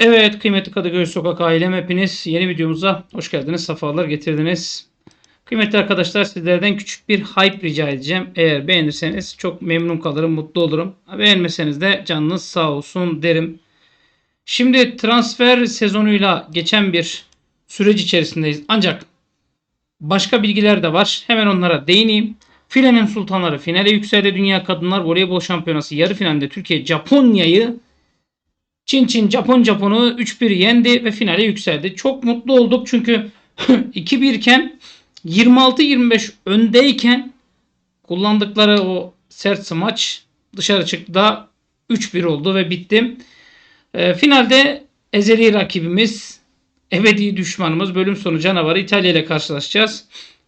Evet kıymetli Kadıköy Sokak ailem hepiniz yeni videomuza hoş geldiniz. Safalar getirdiniz. Kıymetli arkadaşlar sizlerden küçük bir hype rica edeceğim. Eğer beğenirseniz çok memnun kalırım, mutlu olurum. Beğenmeseniz de canınız sağ olsun derim. Şimdi transfer sezonuyla geçen bir süreç içerisindeyiz. Ancak başka bilgiler de var. Hemen onlara değineyim. Filenin sultanları finale yükseldi. Dünya Kadınlar Voleybol Şampiyonası yarı finalde Türkiye Japonya'yı Çin Çin Japon Japon'u 3-1 yendi ve finale yükseldi. Çok mutlu olduk çünkü 2-1 iken 26-25 öndeyken kullandıkları o sert smaç dışarı çıktı da 3-1 oldu ve bitti. E, finalde ezeli rakibimiz, ebedi düşmanımız, bölüm sonu canavarı İtalya ile karşılaşacağız.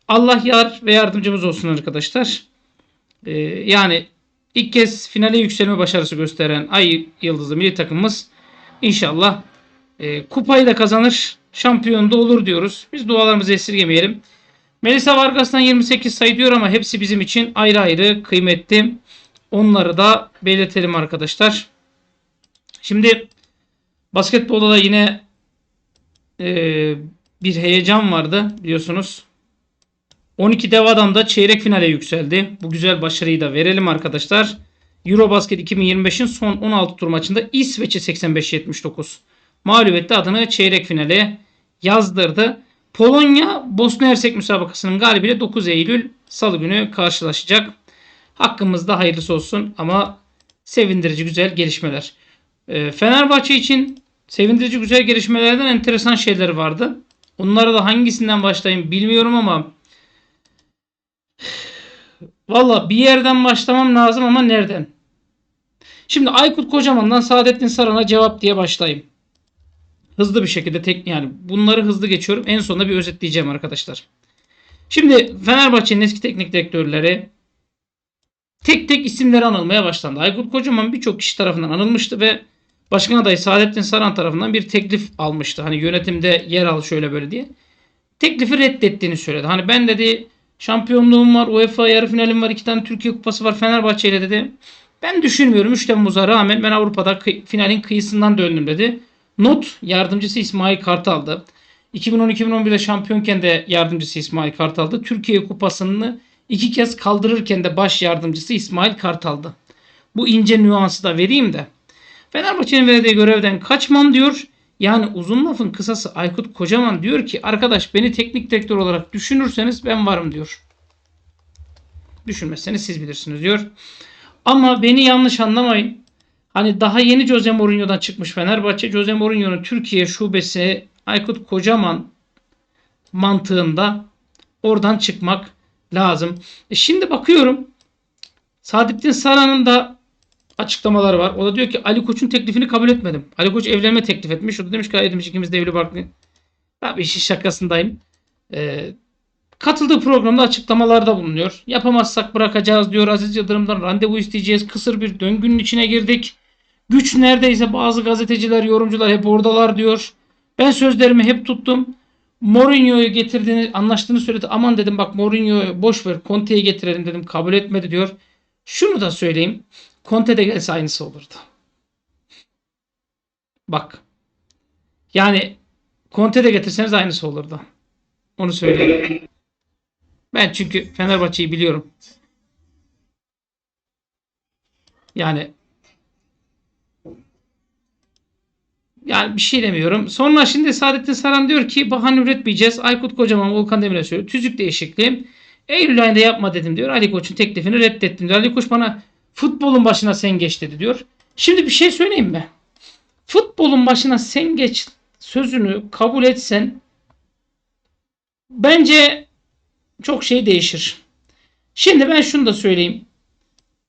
Allah yar ve yardımcımız olsun arkadaşlar. E, yani ilk kez finale yükselme başarısı gösteren Ay Yıldızlı milli takımımız inşallah e, kupayı da kazanır, şampiyon da olur diyoruz. Biz dualarımızı esirgemeyelim. Melisa Vargas'tan 28 sayı diyor ama hepsi bizim için ayrı ayrı kıymetli. Onları da belirtelim arkadaşlar. Şimdi basketbolda da yine e, bir heyecan vardı biliyorsunuz. 12 dev adam da çeyrek finale yükseldi. Bu güzel başarıyı da verelim arkadaşlar. Eurobasket 2025'in son 16 tur maçında İsveç'i 85-79 mağlubiyetle adını çeyrek finale yazdırdı. Polonya Bosna Hersek müsabakasının galibiyle 9 Eylül Salı günü karşılaşacak. Hakkımızda hayırlısı olsun ama sevindirici güzel gelişmeler. Ee, Fenerbahçe için sevindirici güzel gelişmelerden enteresan şeyler vardı. Onlara da hangisinden başlayayım bilmiyorum ama Valla bir yerden başlamam lazım ama nereden? Şimdi Aykut Kocaman'dan Saadettin Saran'a cevap diye başlayayım. Hızlı bir şekilde tek yani bunları hızlı geçiyorum. En sonunda bir özetleyeceğim arkadaşlar. Şimdi Fenerbahçe'nin eski teknik direktörleri tek tek isimleri anılmaya başlandı. Aykut Kocaman birçok kişi tarafından anılmıştı ve başkan adayı Saadettin Saran tarafından bir teklif almıştı. Hani yönetimde yer al şöyle böyle diye. Teklifi reddettiğini söyledi. Hani ben dedi Şampiyonluğum var. UEFA yarı finalim var. iki tane Türkiye kupası var. Fenerbahçe ile dedi. Ben düşünmüyorum. 3 Temmuz'a rağmen ben Avrupa'da kı- finalin kıyısından döndüm dedi. Not yardımcısı İsmail Kartal'dı. 2010-2011'de şampiyonken de yardımcısı İsmail Kartal'dı. Türkiye kupasını iki kez kaldırırken de baş yardımcısı İsmail Kartal'dı. Bu ince nüansı da vereyim de. Fenerbahçe'nin verdiği görevden kaçmam diyor. Yani uzun lafın kısası Aykut Kocaman diyor ki arkadaş beni teknik direktör olarak düşünürseniz ben varım diyor. Düşünmezseniz siz bilirsiniz diyor. Ama beni yanlış anlamayın. Hani daha yeni Jose Mourinho'dan çıkmış Fenerbahçe. Jose Mourinho'nun Türkiye şubesi Aykut Kocaman mantığında oradan çıkmak lazım. E şimdi bakıyorum Saadettin Saran'ın da açıklamaları var. O da diyor ki Ali Koç'un teklifini kabul etmedim. Ali Koç evlenme teklif etmiş. O da demiş ki demiş ikimiz de evli barklı. Tabii işin şakasındayım. Ee, katıldığı programda açıklamalarda bulunuyor. Yapamazsak bırakacağız diyor. Aziz Yıldırım'dan randevu isteyeceğiz. Kısır bir döngünün içine girdik. Güç neredeyse bazı gazeteciler, yorumcular hep oradalar diyor. Ben sözlerimi hep tuttum. Mourinho'yu getirdiğini, anlaştığını söyledi. Aman dedim bak Mourinho'yu boş ver. Conte'yi getirelim dedim. Kabul etmedi diyor. Şunu da söyleyeyim. Conte de gelse aynısı olurdu. Bak. Yani Conte de getirseniz aynısı olurdu. Onu söyleyeyim. Ben çünkü Fenerbahçe'yi biliyorum. Yani yani bir şey demiyorum. Sonra şimdi Saadettin Saran diyor ki bahane üretmeyeceğiz. Aykut Kocaman, Volkan Demirel söylüyor. Tüzük değişikliği. Eylül ayında yapma dedim diyor. Ali Koç'un teklifini reddettim diyor. Ali Koç bana futbolun başına sen geç dedi diyor. Şimdi bir şey söyleyeyim mi? Futbolun başına sen geç sözünü kabul etsen bence çok şey değişir. Şimdi ben şunu da söyleyeyim.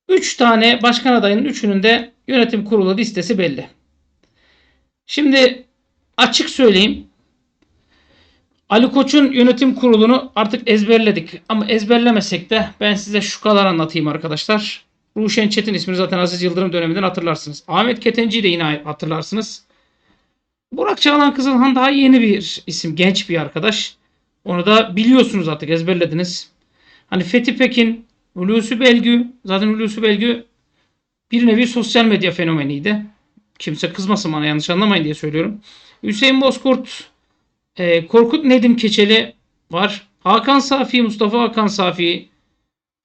3 tane başkan adayının üçünün de yönetim kurulu listesi belli. Şimdi açık söyleyeyim. Ali Koç'un yönetim kurulunu artık ezberledik. Ama ezberlemesek de ben size şu kadar anlatayım arkadaşlar. Ruşen Çetin ismini zaten Aziz Yıldırım döneminden hatırlarsınız. Ahmet Ketenci'yi de yine hatırlarsınız. Burak Çağlan Kızılhan daha yeni bir isim. Genç bir arkadaş. Onu da biliyorsunuz artık ezberlediniz. Hani Fethi Pekin, Hulusi Belgü. Zaten Hulusi Belgü bir nevi sosyal medya fenomeniydi. Kimse kızmasın bana yanlış anlamayın diye söylüyorum. Hüseyin Bozkurt, e, Korkut Nedim Keçeli var. Hakan Safi, Mustafa Hakan Safi.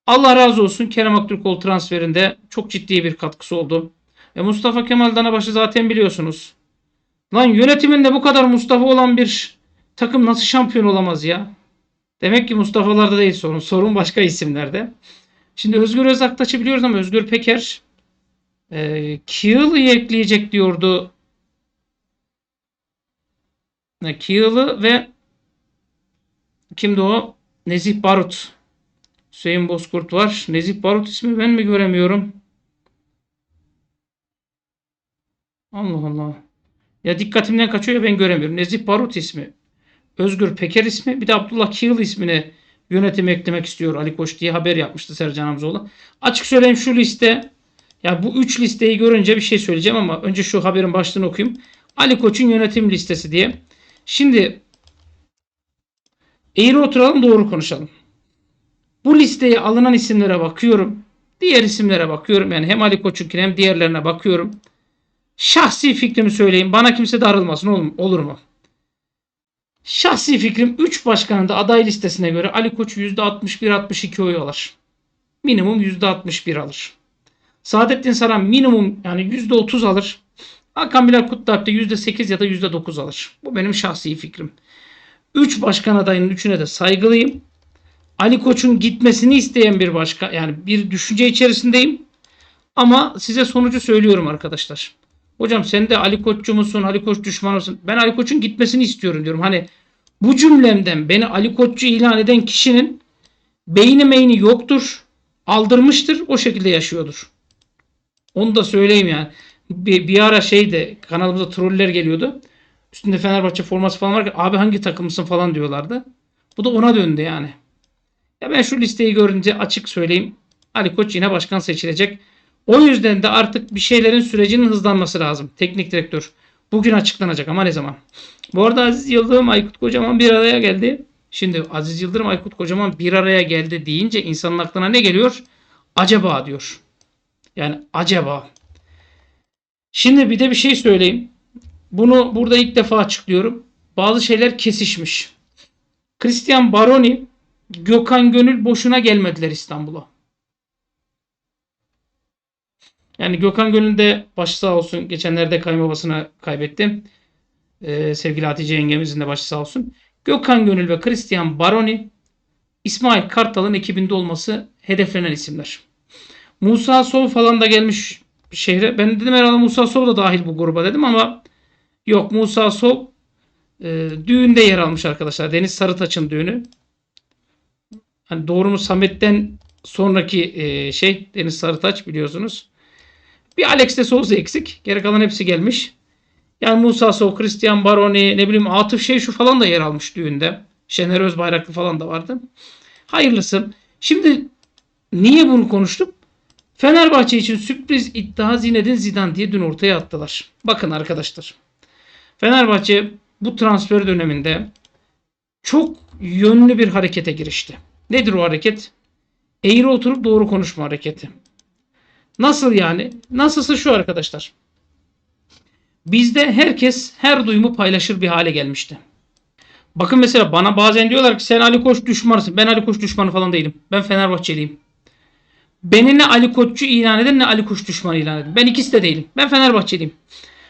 Allah razı olsun Kerem Aktürkoğlu transferinde çok ciddi bir katkısı oldu. E Mustafa Kemal Danabaşı zaten biliyorsunuz. Lan yönetiminde bu kadar Mustafa olan bir takım nasıl şampiyon olamaz ya? Demek ki Mustafa'larda değil sorun. Sorun başka isimlerde. Şimdi Özgür Özaktaş'ı biliyoruz ama Özgür Peker e, Kiel'i ekleyecek diyordu. E, Kiel'i ve kimdi o? Nezih Barut. Hüseyin Bozkurt var. Nezih Barut ismi ben mi göremiyorum? Allah Allah. Ya dikkatimden kaçıyor ya ben göremiyorum. Nezih Barut ismi. Özgür Peker ismi. Bir de Abdullah Kiel ismini yönetime eklemek istiyor Ali Koç diye haber yapmıştı Sercan Hamzoğlu. Açık söyleyeyim şu liste ya bu üç listeyi görünce bir şey söyleyeceğim ama önce şu haberin başlığını okuyayım. Ali Koç'un yönetim listesi diye. Şimdi eğri oturalım doğru konuşalım. Bu listeye alınan isimlere bakıyorum. Diğer isimlere bakıyorum. Yani hem Ali Koç'unkine hem diğerlerine bakıyorum. Şahsi fikrimi söyleyeyim. Bana kimse darılmasın olur mu? Olur mu? Şahsi fikrim 3 başkanın da aday listesine göre Ali Koç %61-62 oy alır. Minimum %61 alır. Saadettin Saran minimum yani %30 alır. Hakan Bilal Kutlualp de %8 ya da %9 alır. Bu benim şahsi fikrim. 3 başkan adayının üçüne de saygılıyım. Ali Koç'un gitmesini isteyen bir başka yani bir düşünce içerisindeyim. Ama size sonucu söylüyorum arkadaşlar. Hocam sen de Ali Koççu musun? Ali Koç düşmanı mısın? Ben Ali Koç'un gitmesini istiyorum diyorum. Hani bu cümlemden beni Ali Koççu ilan eden kişinin beyni meyni yoktur. Aldırmıştır. O şekilde yaşıyordur. Onu da söyleyeyim yani. Bir, bir ara şeyde kanalımıza troller geliyordu. Üstünde Fenerbahçe forması falan varken abi hangi takımısın falan diyorlardı. Bu da ona döndü yani. Ya ben şu listeyi görünce açık söyleyeyim. Ali Koç yine başkan seçilecek. O yüzden de artık bir şeylerin sürecinin hızlanması lazım. Teknik direktör. Bugün açıklanacak ama ne zaman? Bu arada Aziz Yıldırım, Aykut Kocaman bir araya geldi. Şimdi Aziz Yıldırım, Aykut Kocaman bir araya geldi deyince insanın aklına ne geliyor? Acaba diyor. Yani acaba. Şimdi bir de bir şey söyleyeyim. Bunu burada ilk defa açıklıyorum. Bazı şeyler kesişmiş. Christian Baroni, Gökhan Gönül boşuna gelmediler İstanbul'a. Yani Gökhan Gönül de başı sağ olsun. Geçenlerde kayınbabasını kaybetti. Ee, sevgili Hatice yengemizin de başı sağ olsun. Gökhan Gönül ve Christian Baroni İsmail Kartal'ın ekibinde olması hedeflenen isimler. Musa Sov falan da gelmiş şehre. Ben dedim herhalde Musa Sov da dahil bu gruba dedim ama yok Musa Sov e, düğünde yer almış arkadaşlar. Deniz Sarıtaç'ın düğünü. Hani doğru mu Samet'ten sonraki e, şey Deniz Sarıtaç biliyorsunuz. Bir Alex de Souza eksik. Geri kalan hepsi gelmiş. Yani Musa Sow, Christian Baroni, ne bileyim Atıf şey şu falan da yer almış düğünde. Şener Özbayraklı falan da vardı. Hayırlısı. Şimdi niye bunu konuştuk? Fenerbahçe için sürpriz iddia Zinedine Zidane diye dün ortaya attılar. Bakın arkadaşlar. Fenerbahçe bu transfer döneminde çok yönlü bir harekete girişti. Nedir o hareket? Eğri oturup doğru konuşma hareketi. Nasıl yani? Nasılsa şu arkadaşlar. Bizde herkes her duyumu paylaşır bir hale gelmişti. Bakın mesela bana bazen diyorlar ki sen Ali Koç düşmanısın. Ben Ali Koç düşmanı falan değilim. Ben Fenerbahçeliyim. Beni ne Ali Koççu ilan eden ne Ali Koç düşmanı ilan eden. Ben ikisi de değilim. Ben Fenerbahçeliyim.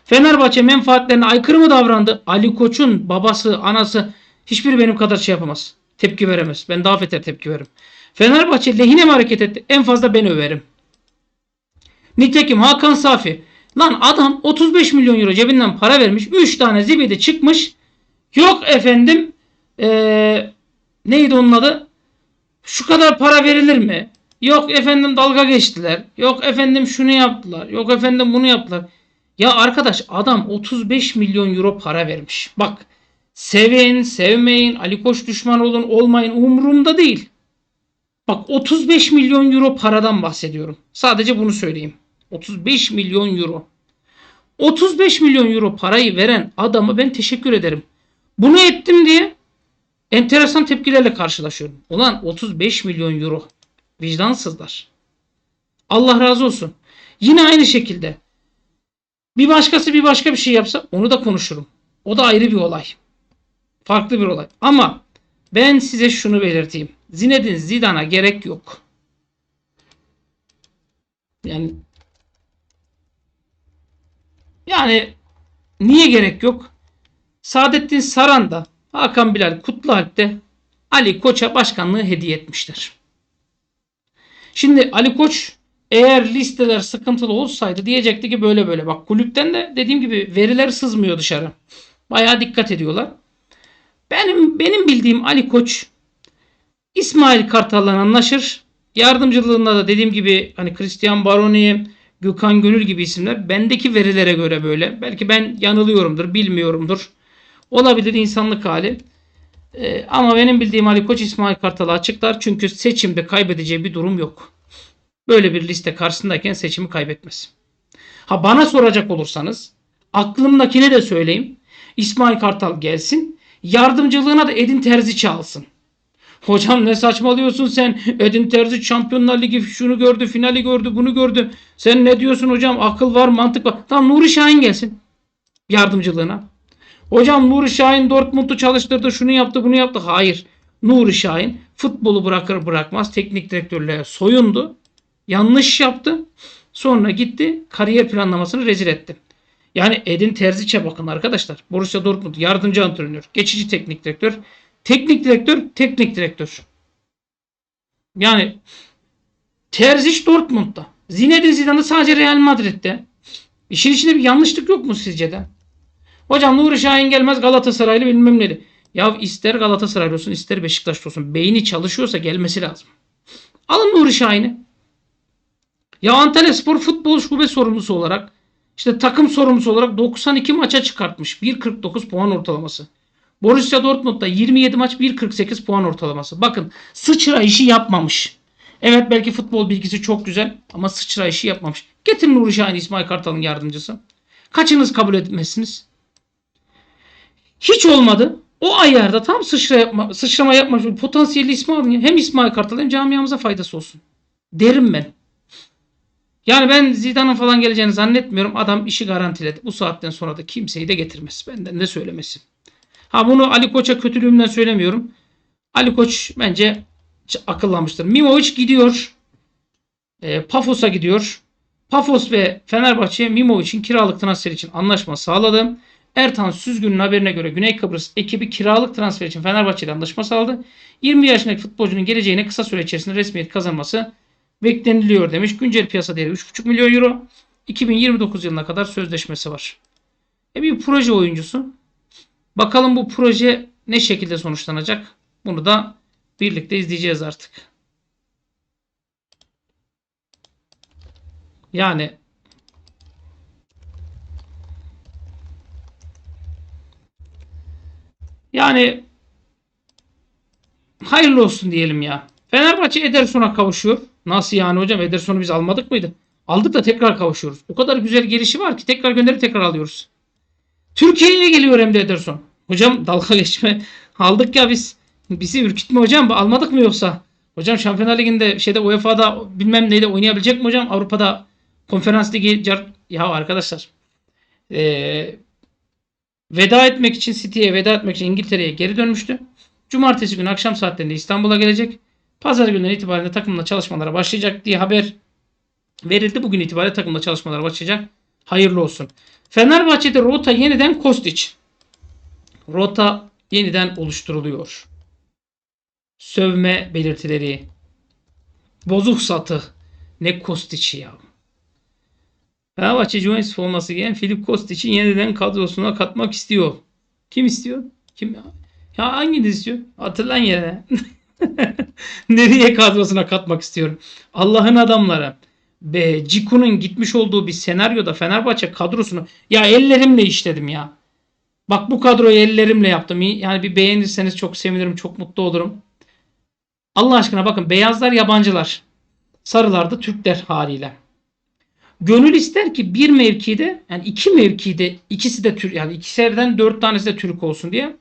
Fenerbahçe menfaatlerine aykırı mı davrandı? Ali Koç'un babası, anası hiçbiri benim kadar şey yapamaz. Tepki veremez. Ben daha beter tepki veririm. Fenerbahçe lehine mi hareket etti? En fazla ben överim. Nitekim Hakan Safi. Lan adam 35 milyon euro cebinden para vermiş. 3 tane zibidi çıkmış. Yok efendim ee, neydi onun adı? Şu kadar para verilir mi? Yok efendim dalga geçtiler. Yok efendim şunu yaptılar. Yok efendim bunu yaptılar. Ya arkadaş adam 35 milyon euro para vermiş. Bak sevin, sevmeyin, Ali Koç düşman olun, olmayın umurumda değil. Bak 35 milyon euro paradan bahsediyorum. Sadece bunu söyleyeyim. 35 milyon euro. 35 milyon euro parayı veren adamı ben teşekkür ederim. Bunu ettim diye enteresan tepkilerle karşılaşıyorum. Ulan 35 milyon euro. Vicdansızlar. Allah razı olsun. Yine aynı şekilde Bir başkası bir başka bir şey yapsa onu da konuşurum. O da ayrı bir olay. Farklı bir olay. Ama ben size şunu belirteyim. Zinedine Zidane'a gerek yok. Yani yani niye gerek yok? Saadettin Saran da Hakan Bilal Kutlualp de Ali Koç'a başkanlığı hediye etmişler. Şimdi Ali Koç eğer listeler sıkıntılı olsaydı diyecekti ki böyle böyle. Bak kulüpten de dediğim gibi veriler sızmıyor dışarı. Bayağı dikkat ediyorlar. Benim benim bildiğim Ali Koç İsmail Kartal'la anlaşır. Yardımcılığında da dediğim gibi hani Christian Baroni, Gökhan Gönül gibi isimler bendeki verilere göre böyle. Belki ben yanılıyorumdur, bilmiyorumdur. Olabilir insanlık hali. Ee, ama benim bildiğim Ali Koç İsmail Kartal'ı açıklar. Çünkü seçimde kaybedeceği bir durum yok. Böyle bir liste karşısındayken seçimi kaybetmez. Ha bana soracak olursanız aklımdakine de söyleyeyim. İsmail Kartal gelsin. Yardımcılığına da Edin Terzi çalsın. Hocam ne saçmalıyorsun sen? Edin Terzi Şampiyonlar Ligi şunu gördü, finali gördü, bunu gördü. Sen ne diyorsun hocam? Akıl var, mantık var. Tamam Nuri Şahin gelsin yardımcılığına. Hocam Nuri Şahin Dortmund'u çalıştırdı, şunu yaptı, bunu yaptı. Hayır. Nuri Şahin futbolu bırakır bırakmaz teknik direktörlüğe soyundu. Yanlış yaptı. Sonra gitti kariyer planlamasını rezil etti. Yani Edin Terziç'e bakın arkadaşlar. Borussia Dortmund yardımcı antrenör, geçici teknik direktör, teknik direktör, teknik direktör. Yani Terzic Dortmund'da. Zinedine Zidane sadece Real Madrid'de. İşin içinde bir yanlışlık yok mu sizce de? Hocam Nuri Şahin gelmez Galatasaraylı bilmem neli. Ya ister Galatasaray olsun ister Beşiktaş olsun. Beyni çalışıyorsa gelmesi lazım. Alın Nuri Şahin'i. Ya Antalya Spor futbol şube sorumlusu olarak işte takım sorumlusu olarak 92 maça çıkartmış. 1.49 puan ortalaması. Borussia Dortmund'da 27 maç 1.48 puan ortalaması. Bakın sıçra işi yapmamış. Evet belki futbol bilgisi çok güzel ama sıçra işi yapmamış. Getirin Nuri Şahin İsmail Kartal'ın yardımcısı. Kaçınız kabul etmezsiniz? Hiç olmadı. O ayarda tam sıçra yapma, sıçrama yapmamış. Potansiyelli ismi alın ya. Hem İsmail Kartal hem camiamıza faydası olsun. Derim ben. Yani ben Zidane'ın falan geleceğini zannetmiyorum. Adam işi garantiledi. Bu saatten sonra da kimseyi de getirmez. Benden de söylemesi. Ha bunu Ali Koç'a kötülüğümden söylemiyorum. Ali Koç bence akıllanmıştır. Mimovic gidiyor. E, Pafos'a gidiyor. Pafos ve Fenerbahçe Mimovic'in kiralık transfer için anlaşma sağladı. Ertan Süzgün'ün haberine göre Güney Kıbrıs ekibi kiralık transfer için Fenerbahçe ile anlaşma sağladı. 20 yaşındaki futbolcunun geleceğine kısa süre içerisinde resmiyet kazanması bekleniliyor demiş. Güncel piyasa değeri 3,5 milyon euro. 2029 yılına kadar sözleşmesi var. E bir proje oyuncusu. Bakalım bu proje ne şekilde sonuçlanacak? Bunu da birlikte izleyeceğiz artık. Yani yani hayırlı olsun diyelim ya. Fenerbahçe Ederson'a kavuşuyor. Nasıl yani hocam? Ederson'u biz almadık mıydı? Aldık da tekrar kavuşuyoruz. O kadar güzel gelişi var ki tekrar gönderip tekrar alıyoruz. Türkiye'ye geliyor hem de Ederson. Hocam dalga geçme. Aldık ya biz. Bizi ürkütme hocam. Almadık mı yoksa? Hocam Şampiyonlar Ligi'nde şeyde UEFA'da bilmem neyde oynayabilecek mi hocam? Avrupa'da konferans ligi ya arkadaşlar ee, veda etmek için City'ye veda etmek için İngiltere'ye geri dönmüştü. Cumartesi günü akşam saatlerinde İstanbul'a gelecek. Pazar gününden itibaren takımla çalışmalara başlayacak diye haber verildi. Bugün itibariyle takımla çalışmalara başlayacak. Hayırlı olsun. Fenerbahçe'de rota yeniden Kostić. Rota yeniden oluşturuluyor. Sövme belirtileri. Bozuk satı. Ne Kostić'i ya. Fenerbahçe Juventus forması giyen Filip Kostić'i yeniden kadrosuna katmak istiyor. Kim istiyor? Kim ya? Ya hanginiz istiyor? Hatırlan yere. Nereye kadrosuna katmak istiyorum? Allah'ın adamları. Be, Ciku'nun gitmiş olduğu bir senaryoda Fenerbahçe kadrosunu ya ellerimle işledim ya. Bak bu kadroyu ellerimle yaptım. Yani bir beğenirseniz çok sevinirim, çok mutlu olurum. Allah aşkına bakın beyazlar yabancılar. Sarılar da Türkler haliyle. Gönül ister ki bir mevkide yani iki mevkide ikisi de Türk yani ikisinden dört tanesi de Türk olsun diye.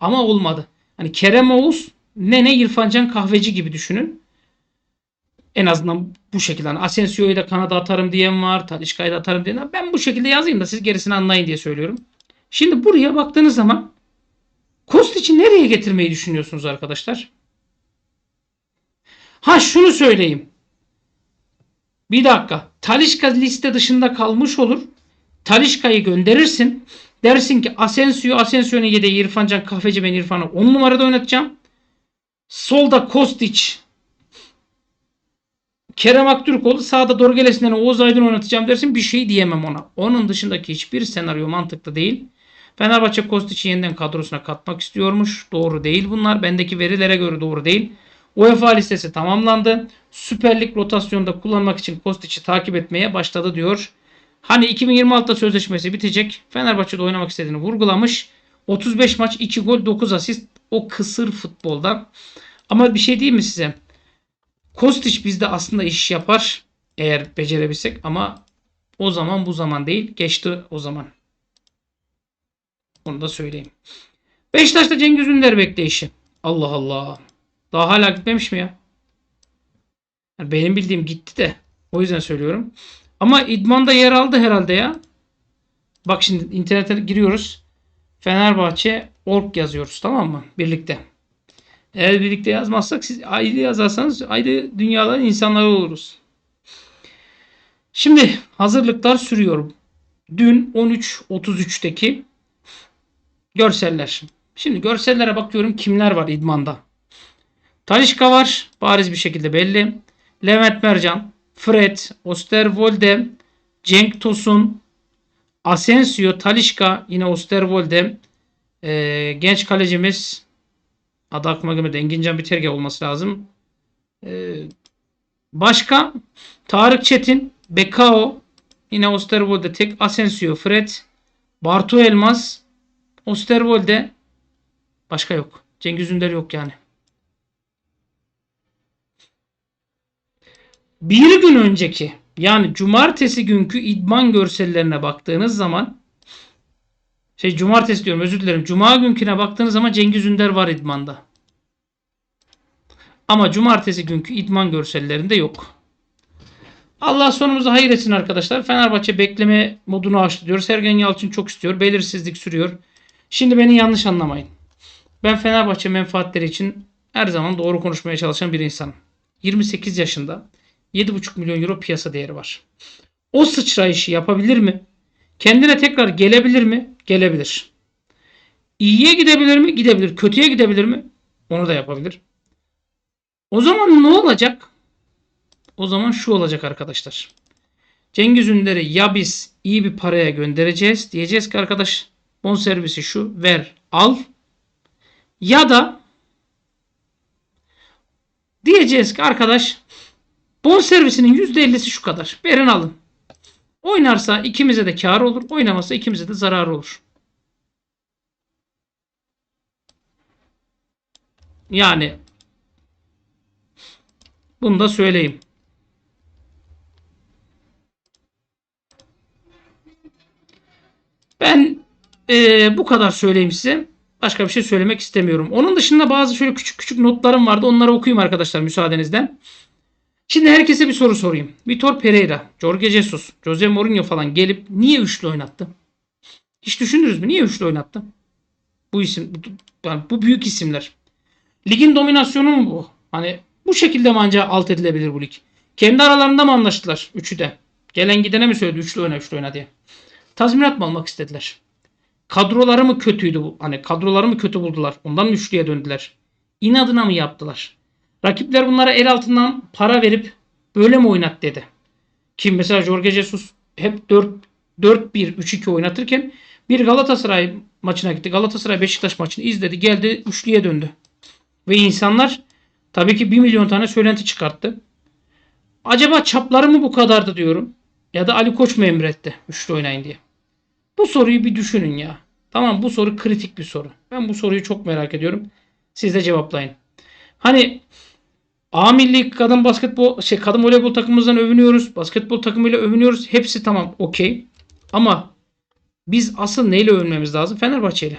Ama olmadı. Hani Kerem Oğuz Nene İrfancan kahveci gibi düşünün. En azından bu şekilde. Hani Asensio'yu da kanada atarım diyen var. Talişka'yı da atarım diyen var. Ben bu şekilde yazayım da siz gerisini anlayın diye söylüyorum. Şimdi buraya baktığınız zaman Kostic'i nereye getirmeyi düşünüyorsunuz arkadaşlar? Ha şunu söyleyeyim. Bir dakika. Talişka liste dışında kalmış olur. Talişka'yı gönderirsin. Dersin ki Asensio, Asensio'nun yedeği İrfan Can Kahveci ben İrfan'ı 10 numarada oynatacağım. Solda Kostic. Kerem Aktürkoğlu sağda Dorgelesi'nden Oğuz Aydın oynatacağım dersin bir şey diyemem ona. Onun dışındaki hiçbir senaryo mantıklı değil. Fenerbahçe Kostic'i yeniden kadrosuna katmak istiyormuş. Doğru değil bunlar. Bendeki verilere göre doğru değil. UEFA listesi tamamlandı. Süper Lig rotasyonda kullanmak için Kostic'i takip etmeye başladı diyor. Hani 2026'da sözleşmesi bitecek. Fenerbahçe'de oynamak istediğini vurgulamış. 35 maç 2 gol 9 asist o kısır futboldan. Ama bir şey diyeyim mi size? Kostic bizde aslında iş yapar eğer becerebilsek ama o zaman bu zaman değil. Geçti o zaman. Onu da söyleyeyim. Beşiktaş'ta Cengiz Ünder bekleyişi. Allah Allah. Daha hala gitmemiş mi ya? Yani benim bildiğim gitti de. O yüzden söylüyorum. Ama idmanda yer aldı herhalde ya. Bak şimdi internete giriyoruz. Fenerbahçe org yazıyoruz tamam mı? Birlikte. Eğer birlikte yazmazsak siz ayrı yazarsanız ayrı dünyaların insanları oluruz. Şimdi hazırlıklar sürüyor. Dün 13.33'teki görseller. Şimdi görsellere bakıyorum kimler var idmanda. Talişka var. Bariz bir şekilde belli. Levent Mercan, Fred, Osterwolde, Cenk Tosun, Asensio, Talişka, yine Osterwolde, ee, genç kalecimiz adı aklıma gelmedi. Engincan Biterge olması lazım. Ee, başka Tarık Çetin, Bekao, yine Osterwolde, tek Asensio, Fred, Bartu Elmas, Osterwolde, başka yok. Cengiz Ünder yok yani. Bir gün önceki yani cumartesi günkü idman görsellerine baktığınız zaman şey cumartesi diyorum özür dilerim. Cuma günküne baktığınız zaman Cengiz Ünder var idmanda. Ama cumartesi günkü idman görsellerinde yok. Allah sonumuzu hayır etsin arkadaşlar. Fenerbahçe bekleme modunu açtı diyor. Sergen Yalçın çok istiyor. Belirsizlik sürüyor. Şimdi beni yanlış anlamayın. Ben Fenerbahçe menfaatleri için her zaman doğru konuşmaya çalışan bir insanım. 28 yaşında 7,5 milyon euro piyasa değeri var. O sıçrayışı yapabilir mi? Kendine tekrar gelebilir mi? Gelebilir. İyiye gidebilir mi? Gidebilir. Kötüye gidebilir mi? Onu da yapabilir. O zaman ne olacak? O zaman şu olacak arkadaşlar. Cengiz Ünder'i ya biz iyi bir paraya göndereceğiz. Diyeceğiz ki arkadaş bonservisi şu ver al. Ya da diyeceğiz ki arkadaş bonservisinin %50'si şu kadar. Verin alın. Oynarsa ikimize de kar olur. Oynamazsa ikimize de zarar olur. Yani bunu da söyleyeyim. Ben e, bu kadar söyleyeyim size. Başka bir şey söylemek istemiyorum. Onun dışında bazı şöyle küçük küçük notlarım vardı. Onları okuyayım arkadaşlar müsaadenizden. Şimdi herkese bir soru sorayım. Vitor Pereira, Jorge Jesus, Jose Mourinho falan gelip niye üçlü oynattı? Hiç düşündünüz mü? Niye üçlü oynattı? Bu isim, bu, bu büyük isimler. Ligin dominasyonu mu bu? Hani bu şekilde mi ancak alt edilebilir bu lig? Kendi aralarında mı anlaştılar? Üçü de. Gelen gidene mi söyledi üçlü oyna üçlü oyna diye. Tazminat mı almak istediler? Kadroları mı kötüydü? Hani kadroları mı kötü buldular? Ondan mı üçlüye döndüler? İnadına mı yaptılar? Rakipler bunlara el altından para verip böyle mi oynat dedi. Kim mesela Jorge Jesus hep 4 4-1-3-2 oynatırken bir Galatasaray maçına gitti. Galatasaray Beşiktaş maçını izledi. Geldi üçlüye döndü. Ve insanlar tabii ki 1 milyon tane söylenti çıkarttı. Acaba çapları mı bu kadardı diyorum. Ya da Ali Koç mu emretti üçlü oynayın diye. Bu soruyu bir düşünün ya. Tamam bu soru kritik bir soru. Ben bu soruyu çok merak ediyorum. Siz de cevaplayın. Hani A milli kadın basketbol şey kadın voleybol takımımızdan övünüyoruz. Basketbol takımıyla övünüyoruz. Hepsi tamam okey. Ama biz asıl neyle övünmemiz lazım? Fenerbahçe ile.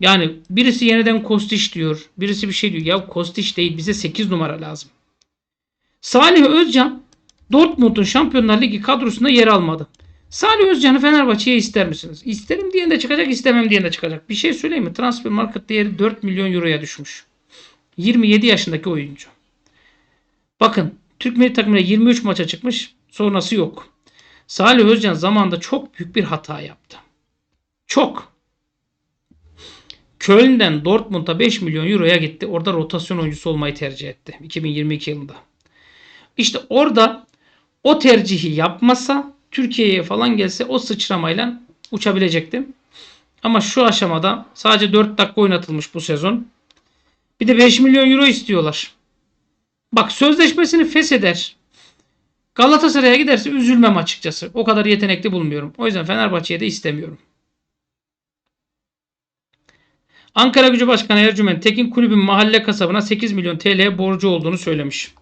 Yani birisi yeniden Kostiç diyor. Birisi bir şey diyor. Ya Kostiç değil bize 8 numara lazım. Salih Özcan Dortmund'un Şampiyonlar Ligi kadrosunda yer almadı. Salih Özcan'ı Fenerbahçe'ye ister misiniz? İsterim diyen de çıkacak, istemem diyen de çıkacak. Bir şey söyleyeyim mi? Transfer market değeri 4 milyon euroya düşmüş. 27 yaşındaki oyuncu. Bakın Türk milli takımına 23 maça çıkmış. Sonrası yok. Salih Özcan zamanında çok büyük bir hata yaptı. Çok. Köln'den Dortmund'a 5 milyon euroya gitti. Orada rotasyon oyuncusu olmayı tercih etti. 2022 yılında. İşte orada o tercihi yapmasa Türkiye'ye falan gelse o sıçramayla uçabilecektim. Ama şu aşamada sadece 4 dakika oynatılmış bu sezon. Bir de 5 milyon euro istiyorlar. Bak sözleşmesini fesheder. Galatasaray'a giderse üzülmem açıkçası. O kadar yetenekli bulmuyorum. O yüzden Fenerbahçe'ye de istemiyorum. Ankara Gücü Başkanı Ercüment Tekin kulübün mahalle kasabına 8 milyon TL borcu olduğunu söylemiş.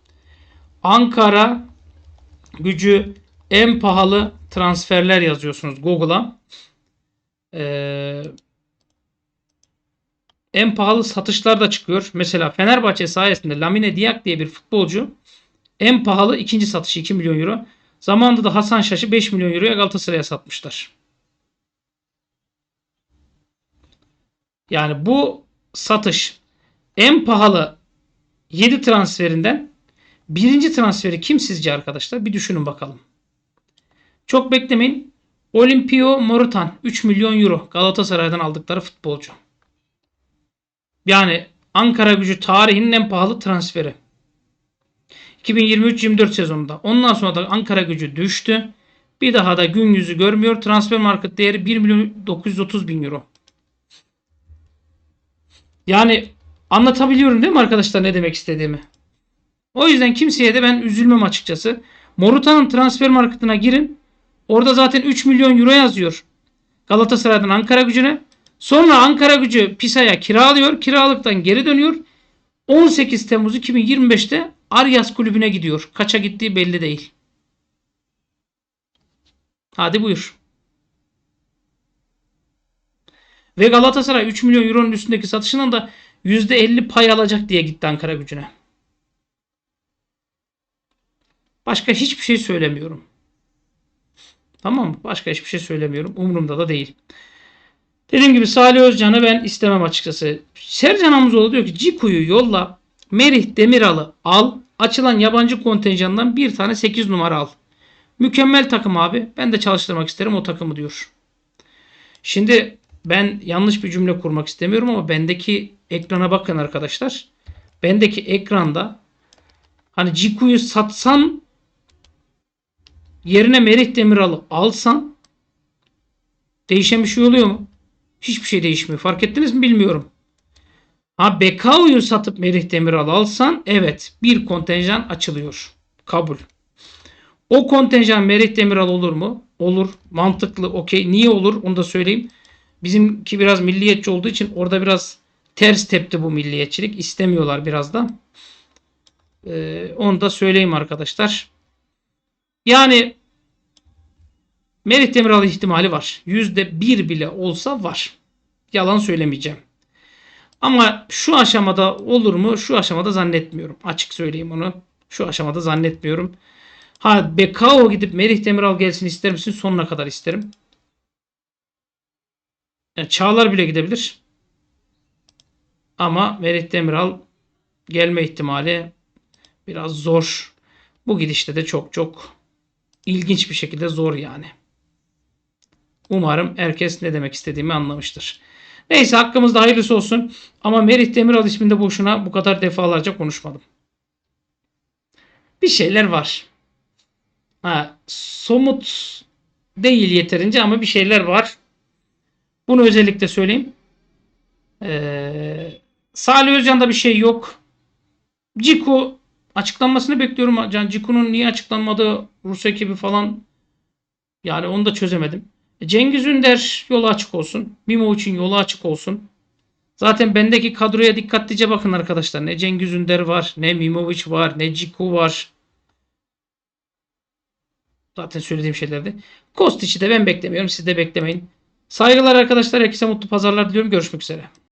Ankara Gücü en pahalı transferler yazıyorsunuz Google'a. Ee, en pahalı satışlar da çıkıyor. Mesela Fenerbahçe sayesinde Lamine Diak diye bir futbolcu en pahalı ikinci satışı 2 milyon euro. Zamanında da Hasan Şaş'ı 5 milyon euroya Galatasaray'a satmışlar. Yani bu satış en pahalı 7 transferinden birinci transferi kim sizce arkadaşlar? Bir düşünün bakalım. Çok beklemeyin. Olimpio Morutan 3 milyon euro Galatasaray'dan aldıkları futbolcu. Yani Ankara gücü tarihinin en pahalı transferi. 2023-24 sezonunda. Ondan sonra da Ankara gücü düştü. Bir daha da gün yüzü görmüyor. Transfer market değeri 1 milyon 930 bin euro. Yani anlatabiliyorum değil mi arkadaşlar ne demek istediğimi? O yüzden kimseye de ben üzülmem açıkçası. Morutan'ın transfer marketine girin. Orada zaten 3 milyon euro yazıyor. Galatasaray'dan Ankara gücüne. Sonra Ankara gücü Pisa'ya kiralıyor. Kiralıktan geri dönüyor. 18 Temmuz 2025'te Aryas kulübüne gidiyor. Kaça gittiği belli değil. Hadi buyur. Ve Galatasaray 3 milyon euronun üstündeki satışından da %50 pay alacak diye gitti Ankara gücüne. Başka hiçbir şey söylemiyorum. Tamam mı? Başka hiçbir şey söylemiyorum. Umurumda da değil. Dediğim gibi Salih Özcan'ı ben istemem açıkçası. Sercan Hamzoğlu diyor ki Ciku'yu yolla. Merih Demiral'ı al. Açılan yabancı kontenjandan bir tane 8 numara al. Mükemmel takım abi. Ben de çalıştırmak isterim o takımı diyor. Şimdi ben yanlış bir cümle kurmak istemiyorum ama bendeki ekrana bakın arkadaşlar. Bendeki ekranda hani Ciku'yu satsan yerine Merih Demiral'ı alsan değişen bir şey oluyor mu? Hiçbir şey değişmiyor. Fark ettiniz mi bilmiyorum. Ha Bekao'yu satıp Merih Demiral alsan evet bir kontenjan açılıyor. Kabul. O kontenjan Merih Demiral olur mu? Olur. Mantıklı. Okey. Niye olur? Onu da söyleyeyim. Bizimki biraz milliyetçi olduğu için orada biraz ters tepti bu milliyetçilik. İstemiyorlar biraz da. Ee, onu da söyleyeyim arkadaşlar. Yani Merih Demiral ihtimali var. %1 bile olsa var. Yalan söylemeyeceğim. Ama şu aşamada olur mu? Şu aşamada zannetmiyorum. Açık söyleyeyim onu. Şu aşamada zannetmiyorum. Ha Bekao gidip Merih Demiral gelsin ister misin? Sonuna kadar isterim. Yani Çağlar bile gidebilir. Ama Merih Demiral gelme ihtimali biraz zor. Bu gidişte de çok çok ilginç bir şekilde zor yani. Umarım herkes ne demek istediğimi anlamıştır. Neyse hakkımızda hayırlısı olsun. Ama Merih Demiral isminde boşuna bu kadar defalarca konuşmadım. Bir şeyler var. Ha, somut değil yeterince ama bir şeyler var. Bunu özellikle söyleyeyim. Ee, Salih Özcan'da bir şey yok. Ciku açıklanmasını bekliyorum. Can Ciku'nun niye açıklanmadığı Rus ekibi falan yani onu da çözemedim. Cengiz Ünder yolu açık olsun. Mimo için yolu açık olsun. Zaten bendeki kadroya dikkatlice bakın arkadaşlar. Ne Cengiz Ünder var, ne Mimovic var, ne Ciku var. Zaten söylediğim şeylerdi. Kostic'i de ben beklemiyorum. Siz de beklemeyin. Saygılar arkadaşlar. Herkese mutlu pazarlar diliyorum. Görüşmek üzere.